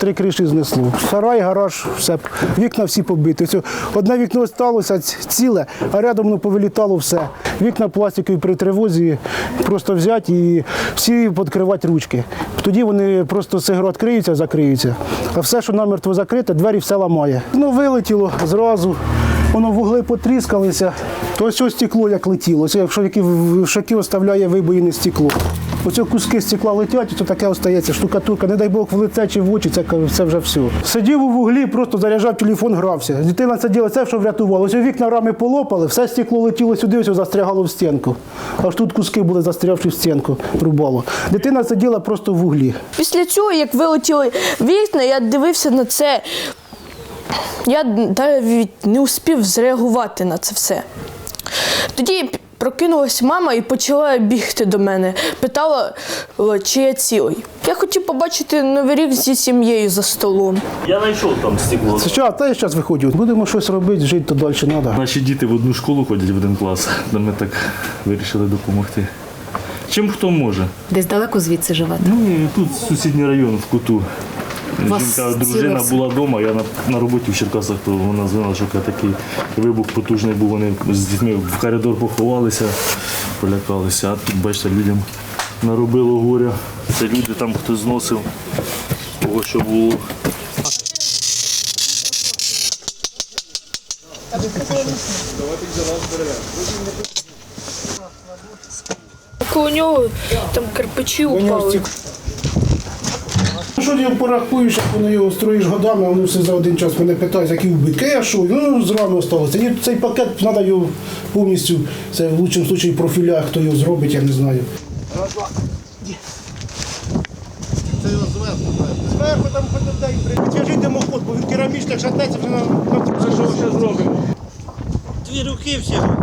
три криші знесло. Сарай, гараж, все, вікна всі побиті. Одне вікно сталося ціле, а рядом ну, повилітало все. Вікна пластикові при тривозі просто взяти і всі підкривати ручки. Тоді вони просто сигро відкриються, закриються. А все, що намертво закрите, двері все ламає. Ну, вилетіло зразу. Воно вугли потріскалися, то ось стекло як летіло. Якщо шаки оставляє вибоїне стекло. Оце куски стекла летять, і то таке остається штукатурка. Не дай Бог в лице чи в очі, це, це вже все. Сидів у вуглі, просто заряджав телефон, грався. Дитина сиділа, це що врятувало. Ось вікна рами полопали, все стекло летіло сюди, ось застрягало в стінку. Аж тут куски були застрявши в стінку, рубало. Дитина сиділа просто в вуглі. Після цього, як вилетіли вікна, я дивився на це. Я навіть не успів зреагувати на це все. Тоді прокинулась мама і почала бігти до мене. Питала, чи я цілий. Я хотів побачити новий рік зі сім'єю за столом. Я знайшов там стекло. Що, та я зараз виходжу. Будемо щось робити, жити то далі треба. Наші діти в одну школу ходять в один клас, де ми так вирішили допомогти. Чим хто може. Десь далеко звідси живете? Ну і тут сусідній район в куту. Жінка, дружина була вдома, я на, на роботі в Черкасах, то вона знала, що такий вибух потужний був. Вони з дітьми в коридор поховалися, полякалися. А тут, бачите, людям наробило горя. Це люди там хтось зносив, того, що було. Коло нього там кирпичі упали. Ну, Що ти порахуєш, як воно його строїш годами, воно все за один час мене питають, які вбитки. Я що? Ну, з рами осталося. Ні, Цей пакет треба його повністю, це в лучшому випадку профіля, хто його зробить, я не знаю. Це його Зверху Зверху там ходить, підтяжіть димоход, бо він керамічний, як шатнеться, вже на, на що ще зробимо. Дві руки всього.